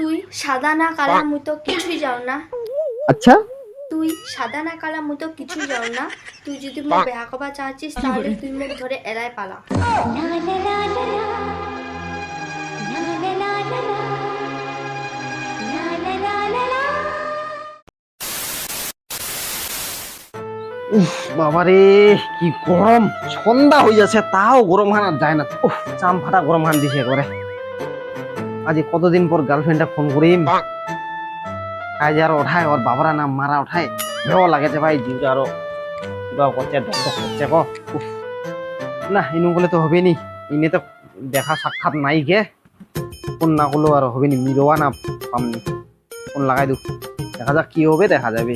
তুই সাদা না কালা মুই তো কিছুই যাও না। আচ্ছা। তুই সাদা না কালা মুই তো কিছুই যাও না। তুই যদি মোক বেহা কবা চাচ্ছিস তাহলে তুই মোক ধরে এড়াই পালা। উফ বাবারে কি গরম। সন্ধ্যা হয়ে যাচ্ছে তাও গরম হান আর যায় না। উফ চাম ফাটা গরম হান দিছে করে আজ কতদিন পর গার্লফ্রেন্ডটা ফোন করিম আজ আর ওঠায় ওর বাবারা নাম মারা ওঠায় ভেও লাগেছে ভাই জিউটা আরও করছে করছে ক। না ইনু বলে তো হবে নি। ইনে তো দেখা সাক্ষাৎ নাই গে। ফোন না করলেও আর হবে নি মিরোয়া না পামনি ফোন লাগাই দু দেখা যাক কি হবে দেখা যাবে।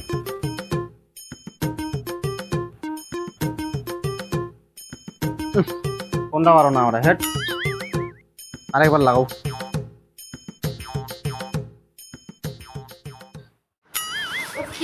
ফোনটা পারো না আমরা হেড আরেকবার লাগাও।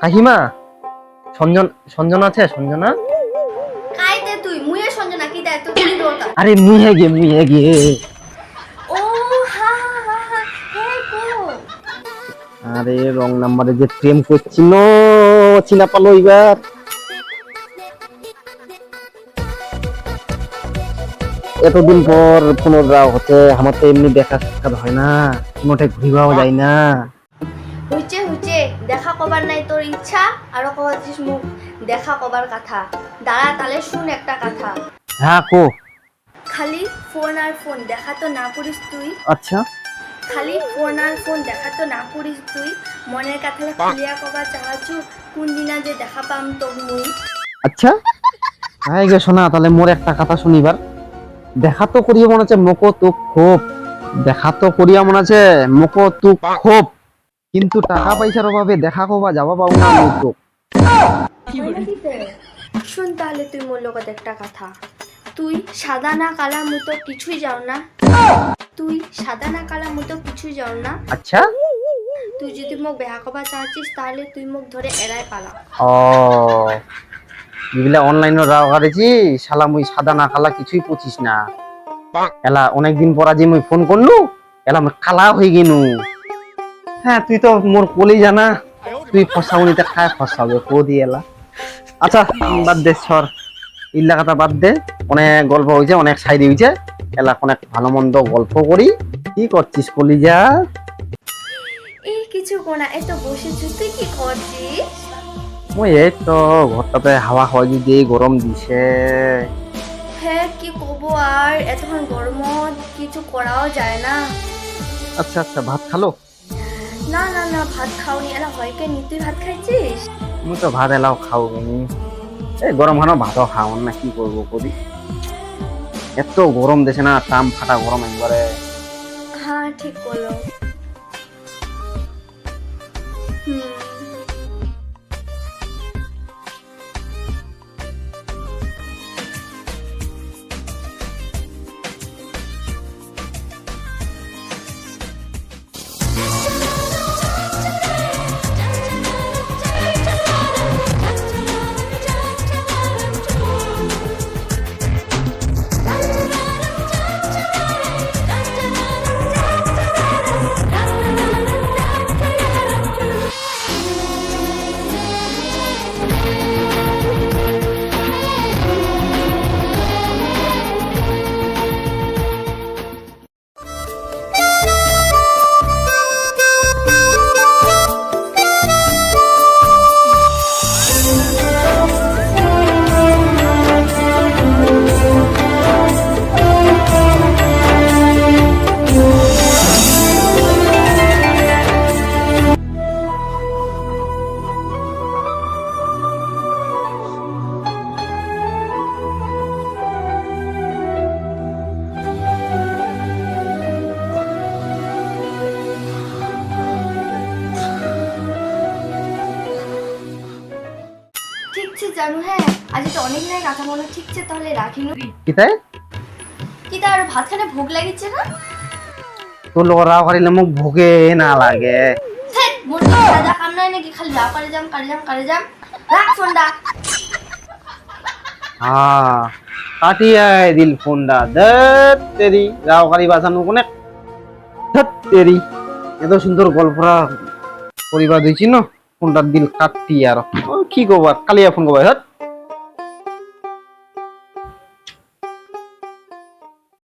কাকিমা সঞ্জন সঞ্জন আছে? সঞ্জনা? দে তুই? মুয়ে সঞ্জনা কি দেয় তুই দৌড়তা আরে মুহে গে মুহে গে। ও হা হা হা হা কো আরে রং নাম্বারে যে প্রেম করছিল চিনা পালো এবার এতদিন পর পুনরাও হতে আমার তো এমনি দেখা সাক্ষাৎ হয় না কোনোটা ঘুরিবাও যায় না। দেখা কবার নাই তোর ইচ্ছা আরও কবাছিস মুখ দেখা কবার কথা। দাঁড়া তালে শুন একটা কথা। হ্যাঁ কো। খালি ফোন আর ফোন দেখা তো না করিস তুই। আচ্ছা। খালি ফোন আর ফোন দেখা তো না করিস তুই। মনের কথালে খুলিয়া কবা চাহাচু কোন দিনা যে দেখা পাম তো মুই। আচ্ছা। হ্যাঁ গে শোনা তাহলে মোর একটা কথা শুনিবার দেখা তো করিয়া মনে হচ্ছে মোকো তো খুব দেখা তো করিয়া মনে আছে মোকো তু খুব কিন্তু টাকা পয়সার অভাবে দেখা কবা যাবা পাবো না তো। শুন তাহলে তুই মোর লগত একটা কথা। তুই সাদা না কালা মতো কিছুই যাও না। তুই সাদা না কালা মতো কিছুই যাও না। আচ্ছা? তুই যদি মোক বেহা কবা চাচ্ছিস তাহলে তুই মোক ধরে এড়াই পালা। ও। যেগুলা অনলাইনে রাও করেছি। শালা মুই সাদা না কালা কিছুই পুছিস না। এলা অনেকদিন পর আজি মুই ফোন করলু। এলা মুই কালা হয়ে গেনু। হ্যাঁ তুই তো মোর কলি জানা। তুই ফসাউনিতে খায় ফসাবে কো দিয়ে এলা। আচ্ছা বাদ দে সর। ইল্লা কথা বাদ দে। অনেক গল্প হয়েছে অনেক সাইড হয়েছে এলা অনেক ভালো মন্দ গল্প করি। কি করছিস কলিজা এই কিছু কোনা এত বসেছ তুই কি করছিস? মই এই তো ঘরটাতে হাওয়া খাওয়া যদি গরম দিছে। হ্যাঁ কি কব আর? এতক্ষণ গরমত কিছু করাও যায় না। আচ্ছা আচ্ছা ভাত খালো? না না না ভাত খাওনি। এলা হয় কে নি তুই ভাত খাইছিস? মু তো ভাত এলাও খাও নি এই গরম খানো ভাতও খাও না কি করব করি এত গরম দেশে না টাম ফাটা গরম একবারে। হ্যাঁ ঠিক বলো। হুম। জানো হ্যাঁ আজি তো অনেক নাই মনে ঠিকছে তাহলে রাখিনু কিতাই কি তার ভাত খানে ভোগ লাগিছে না? কারিলে মোক ভোগে না লাগে। মোর সাদা কাম নাই নাকি খালি রাও করে যাম করে যাম করে যাম। রাখ ফোনটা। হ্যাঁ কাটিয়াই দিল ফোনটা। ধত তেরি রাও কারি বাঁচানো কোনে। ধত তেরি এত সুন্দর গল্পরা করিবা দিছি ন? ফোনটা দিল কাটি আর। কি কবা কালিয়া ফোন কবা হত